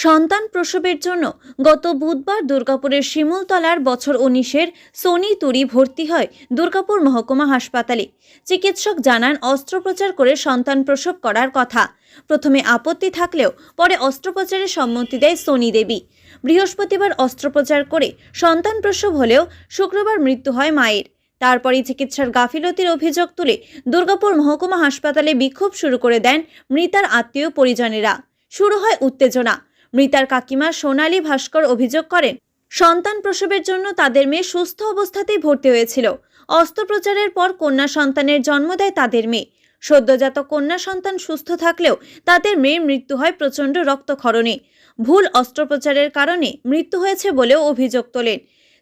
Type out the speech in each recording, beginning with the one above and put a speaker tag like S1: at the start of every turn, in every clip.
S1: সন্তান প্রসবের জন্য গত বুধবার দুর্গাপুরের শিমুলতলার বছর উনিশের সোনি তুরি ভর্তি হয় দুর্গাপুর মহকুমা হাসপাতালে। চিকিৎসক জানান, অস্ত্রোপচার করে সন্তান প্রসব করার কথা। প্রথমে আপত্তি থাকলেও পরে অস্ত্রোপচারের সম্মতি দেয় সোনি দেবী। বৃহস্পতিবার অস্ত্রোপচার করে সন্তান প্রসব হলেও শুক্রবার মৃত্যু হয় মায়ের। তারপরই চিকিৎসার গাফিলতির অভিযোগ তুলে দুর্গাপুর মহকুমা হাসপাতালে বিক্ষোভ শুরু করে দেন মৃতার আত্মীয় পরিজনেরা। শুরু হয় উত্তেজনা। মৃতার কাকিমা সোনালী ভাস্কর অভিযোগ করেন, সন্তান প্রসবের জন্য তাদের মেয়ে সুস্থ অবস্থাতেই ভর্তি হয়েছিল। অস্ত্রোপচারের পর কন্যা সন্তানের জন্ম দেয় তাদের মেয়ে। সদ্যজাত কন্যা সন্তান সুস্থ থাকলেও তাদের মেয়ের মৃত্যু হয় প্রচণ্ড রক্তক্ষরণে। ভুল অস্ত্রোপচারের কারণে মৃত্যু হয়েছে বলেও অভিযোগ তোলেন।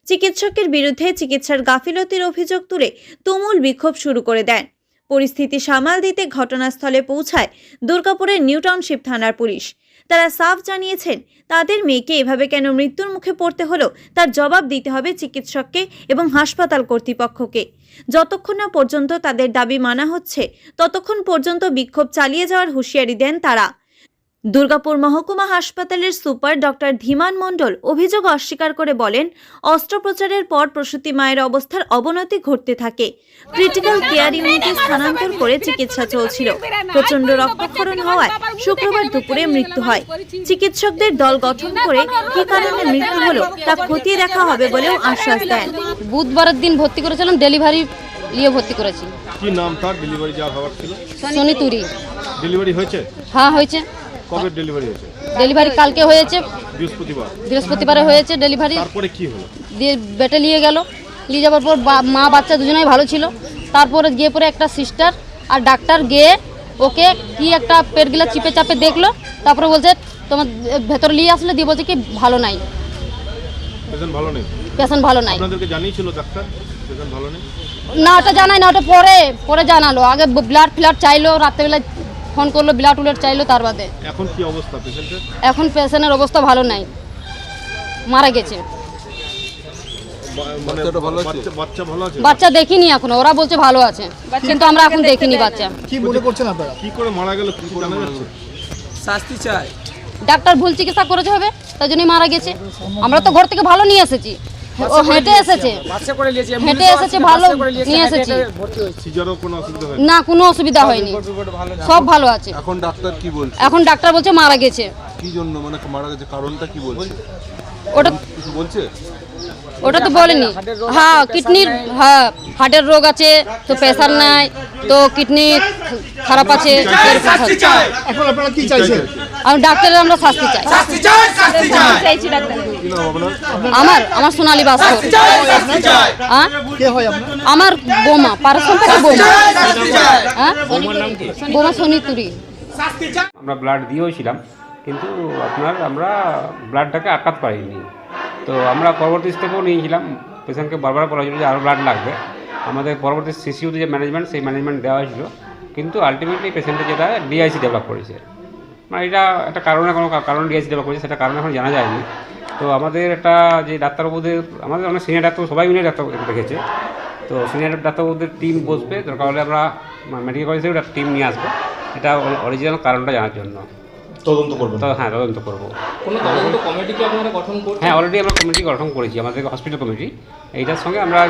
S1: চিকিৎসকের বিরুদ্ধে চিকিৎসার গাফিলতির অভিযোগ তুলে তুমুল বিক্ষোভ শুরু করে দেন। পরিস্থিতি সামাল দিতে ঘটনাস্থলে পৌঁছায় দুর্গাপুরের নিউ টাউনশিপ থানার পুলিশ। তারা সাফ জানিয়েছেন, তাদের মেয়েকে এভাবে কেন মৃত্যুর মুখে পড়তে হলো, তার জবাব দিতে হবে চিকিৎসককে এবং হাসপাতাল কর্তৃপক্ষকে। যতক্ষণ না পর্যন্ত তাদের দাবি মানা হচ্ছে, ততক্ষণ পর্যন্ত বিক্ষোভ চালিয়ে যাওয়ার হুঁশিয়ারি দেন তারা। দুর্গাপুর মহকুমা হাসপাতালের সুপার ডক্টর ধীমান মণ্ডল অভিযোগ অস্বীকার করে বলেন অস্ত্রোপচারের পর প্রসূতি মায়ের অবস্থার অবনতি ঘটতে থাকে। ক্রিটিক্যাল কেয়ার ইউনিটে স্থানান্তর করে চিকিৎসা চলছিল। প্রচণ্ড রক্তক্ষরণ হওয়ায় শুক্রবার দুপুরে মৃত্যু হয়। চিকিৎসকদের দল গঠন করে কী কারণে মৃত্যু হলো তা খতিয়ে দেখা হবে বলেও আশ্বাস দেন।
S2: বুধবারের দিন ভর্তি করেছিলাম ডেলিভারি নিয়ে ভর্তি করেছি।
S3: কি নাম তার? ডেলিভারি যাওয়ার হওয়ার ছিল?
S2: শনি তুরি।
S3: ডেলিভারি হয়েছে?
S2: হ্যাঁ হয়েছে।
S3: কবে ডেলিভারি হয়েছে?
S2: ডেলিভারি কালকে হয়েছে।
S3: বৃহস্পতিবার।
S2: বৃহস্পতিবারে হয়েছে ডেলিভারি
S3: তারপরে কি হলো?
S2: দিয়ে বেটে নিয়ে গেল। নিয়ে যাওয়ার পর মা বাচ্চা দুজনেই ভালো ছিল। তারপরে গিয়ে পরে একটা সিস্টার আর ডাক্তার গিয়ে ওকে কি একটা পেটগুলা চিপে চাপে দেখল। তারপরে বলছে তোমার ভেতরে নিয়ে আসলে দিয়ে বলছে কি ভালো নাই।
S3: পেশেন্ট ভালো নেই?
S2: পেশেন্ট ভালো নাই।
S3: আপনাদেরকে জানিয়েছিল ডাক্তার? পেশেন্ট ভালো নেই?
S2: না ওটা জানাই না ওটা পরে পরে জানালো। আগে ব্লাড ফ্লাড চাইলো রাত্রেবেলা ফোন করল ব্লাড উলেট চাইলো তার বাদে।
S3: এখন কি অবস্থা পেশেন্টের?
S2: এখন পেশেন্টের অবস্থা ভালো নাই। মারা গেছে।
S3: মানে বাচ্চা বাচ্চা ভালো আছে?
S2: বাচ্চা দেখিনি এখন ওরা বলছে ভালো আছে। কিন্তু আমরা এখন দেখিনি বাচ্চা।
S4: কি মনে করছেন আপনারা?
S3: কি করে মারা গেল কিছু জানা যাচ্ছে?
S5: শাস্তি চাই।
S2: ডাক্তার ভুল চিকিৎসা করেছে হবে তাই জন্যই মারা গেছে। আমরা তো ঘর থেকে ভালো নিয়ে এসেছি। ও হেঁটে এসেছে।
S5: বাচ্চা করে নিয়েছে
S2: হেঁটে এসেছে ভালো নিয়ে এসেছি।
S3: সিজারও কোনো অসুবিধা
S2: না কোনো অসুবিধা হয়নি। সব ভালো আছে।
S6: এখন ডাক্তার কি বলছে?
S2: এখন ডাক্তার বলছে মারা গেছে।
S6: কি জন্য? মানে মারা গেছে কারণটা কি বলছে?
S2: ওটা
S6: বলছে?
S2: ওটা তো বলেনি। হ্যাঁ কিডনির হ্যাঁ হার্টের রোগ আছে তো প্রেশার নাই। তো কিডনি খারাপ আছে।
S4: এখন আপনারা কি চাইছেন?
S2: আর ডাক্তারের আমরা শাস্তি চাই।
S3: কি নাম আপনার
S2: আমার আমার সোনালী ভাস্কর হ্যাঁ?
S4: হয়
S2: আমার বোমা পারস্পরিক বোমা। হ্যাঁ? বোমা সনিতুরি।
S7: আমরা ব্লাড দিয়েওছিলাম কিন্তু আপনার আমরা ব্লাডটাকে আটকাতে পারিনি। তো আমরা পরবর্তী স্টেপেও নিয়েছিলাম পেশেন্টকে বারবার বলা হয়েছিল যে আরও ব্লাড লাগবে। আমাদের পরবর্তী সিসিউতে যে ম্যানেজমেন্ট সেই ম্যানেজমেন্ট দেওয়া হয়েছিল। কিন্তু আলটিমেটলি পেশেন্টের যেটা ডিআইসি ডেভেলপ করেছে। মানে এটা একটা কারণে কোনো কারণ ডিআইসি ডেভেলপ করেছে সেটা কারণ এখন জানা যায়নি। তো আমাদের একটা যে ডাক্তারবাবুদের আমাদের অনেক সিনিয়র ডাক্তার সবাই মিলে ডাক্তার দেখেছে। তো সিনিয়র ডাক্তারবাবুদের টিম বসবে দরকার হলে আমরা মেডিকেল কলেজ থেকে একটা টিম নিয়ে আসব। এটা অরিজিনাল কারণটা জানার জন্য।
S3: তদন্ত করব
S7: তো হ্যাঁ তদন্ত করব।
S5: কোনো তদন্ত কমিটি কি আপনারা গঠন করছেন?
S7: হ্যাঁ অলরেডি আমরা কমিটি গঠন করেছি আমাদের হসপিটাল কমিটি এইটার সঙ্গে আমরা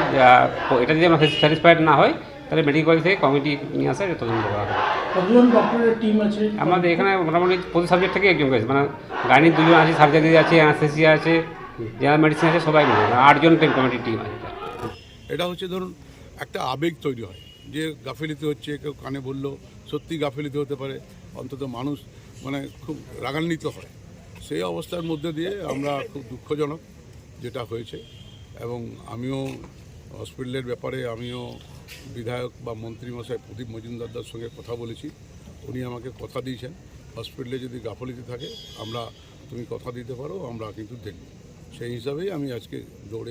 S7: এটা যদি আমরা স্যাটিসফাইড না হয় তাহলে মেডিকেল কলেজ থেকে কমিটি নিয়ে আসে তদন্ত করা হবে।
S4: কতজন ডক্টরের টিম আছে?
S7: আমাদের এখানে মোটামুটি প্রতি সাবজেক্ট থেকে একজন গেছে মানে গাইনিক দুজন আছে সার্জারি আছে অ্যানাস্থেসিয়া আছে জেনারেল মেডিসিন আছে সবাই মিলে। মানে আটজন টিম কমিটির টিম আছে।
S8: এটা হচ্ছে ধরুন একটা আবেগ তৈরি হয়। যে গাফিলিতে হচ্ছে কেউ কানে বলল সত্যি গাফিলিতে হতে পারে। অন্তত মানুষ মানে খুব রাগান্বিত হয়। সেই অবস্থার মধ্যে দিয়ে আমরা খুব দুঃখজনক যেটা হয়েছে। এবং আমিও হসপিটালের ব্যাপারে আমিও বিধায়ক বা মন্ত্রী মশাই প্রদীপ মজুমদারদার সঙ্গে কথা বলেছি। উনি আমাকে কথা দিয়েছেন, হসপিটালে যদি গাফলিতে থাকে, আমরা তুমি কথা দিতে পারো, আমরা কিন্তু দেখব। সেই হিসাবেই আমি আজকে দৌড়ে